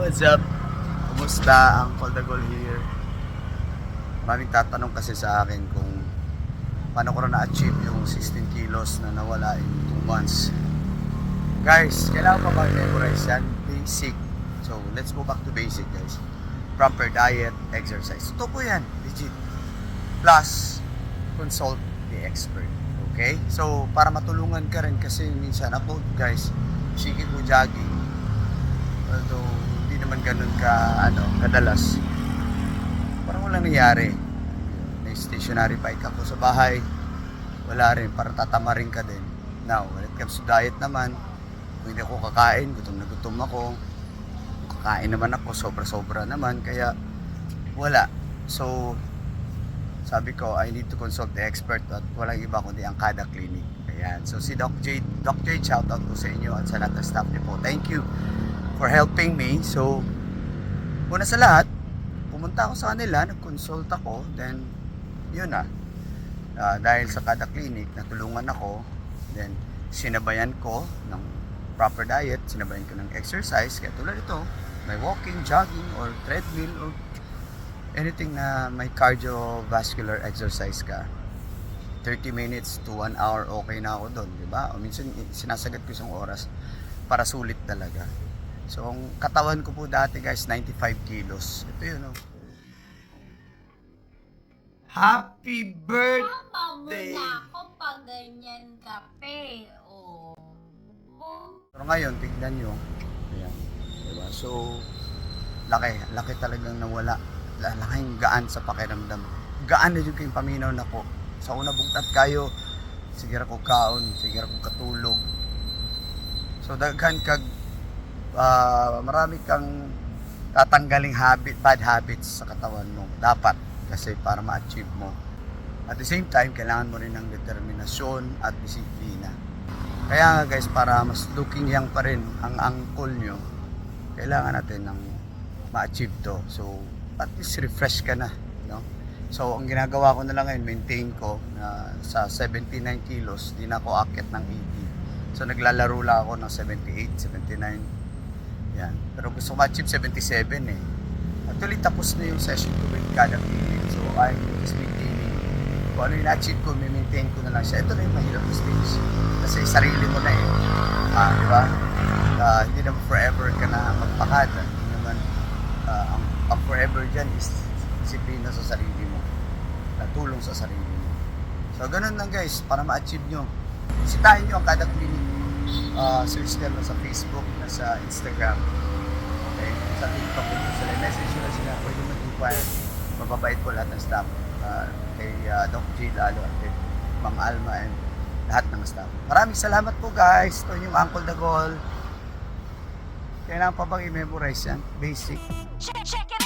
What's up? Kumusta ang Coldagol here? Maraming tatanong kasi sa akin kung paano ko na na-achieve yung 16 kilos na nawala in 2 months. Guys, kailangan pa mag-memorize yan? Basic. So, let's go back to basic guys. Proper diet, exercise. Ito po yan, legit. Plus, consult the expert. Okay? So, para matulungan ka rin kasi minsan ako guys, sige ko jogging. Naman ganun ka, ano, kadalas. Parang walang nangyari. May stationary bike ako sa bahay. Wala rin, para tatama rin ka din. Now, when it comes to diet naman, kung hindi ako kakain, gutom na gutom ako. Kakain naman ako, sobra-sobra naman, kaya wala. So, sabi ko, I need to consult the expert at walang iba kundi ang Kada Clinic. Ayan. So, si Doc Jade, Doc Jade, shoutout po sa inyo at sa lahat ng staff niyo po. Thank you for helping me. So, una sa lahat, pumunta ako sa kanila, nag-consult ako, then, yun na. Ah, dahil sa kada clinic, natulungan ako, then, sinabayan ko ng proper diet, sinabayan ko ng exercise, kaya tulad ito, may walking, jogging, or treadmill, or anything na may cardiovascular exercise ka. 30 minutes to 1 hour, okay na ako doon, di ba? O minsan, sinasagat ko isang oras para sulit talaga. So, ang katawan ko po dati guys, 95 kilos. Ito yun, oh. Happy birthday! Na ako pag ganyan kape. Oh. Pero ngayon, tignan nyo. Ayan. Diba? So, laki. Laki talagang nawala. La- Laking gaan sa pakiramdam. Gaan na yung kayong paminaw na ko. Sa una bugtat kayo, sige ko kaon, sige ko katulog. So, daghan kag ah, marami kang tatanggaling habit, bad habits sa katawan mo. Dapat. Kasi para ma-achieve mo. At the same time, kailangan mo rin ng determinasyon at disiplina. Kaya nga guys, para mas looking young pa rin ang angkol nyo, kailangan natin ng ma-achieve to. So, at least refresh ka na. No? So, ang ginagawa ko na lang ngayon, maintain ko na sa 79 kilos, di na ako akit ng 80. So, naglalaro lang ako ng 78, 79. Yan. Pero gusto ko ma-achieve 77 eh. Actually, tapos na yung session ko with clinic. So, I'm just maintaining. Kung ano yung na-achieve ko, maintain ko na lang siya. Ito na yung mahirap na stage. Kasi sarili mo na eh. Ah, di ba? Ah, hindi naman forever ka na magpakad. Hindi naman, ah, ang, ang forever dyan is disiplina sa sarili mo. Na tulong sa sarili mo. So, ganun lang guys, para ma-achieve nyo. Sitahin nyo ang kada clinic. Ah, search nyo sa Facebook, na sa Instagram. Okay? Sa TikTok ko sila. Message lang sila. Pwede mag-inquire. Mababait po lahat ng staff. Ah, kay ah, Doc J lalo at kay Ma'am Alma and lahat ng staff. Maraming salamat po guys. Ito yung Uncle Dagol. Kailangan pa bang i-memorize yan? Basic. Check, check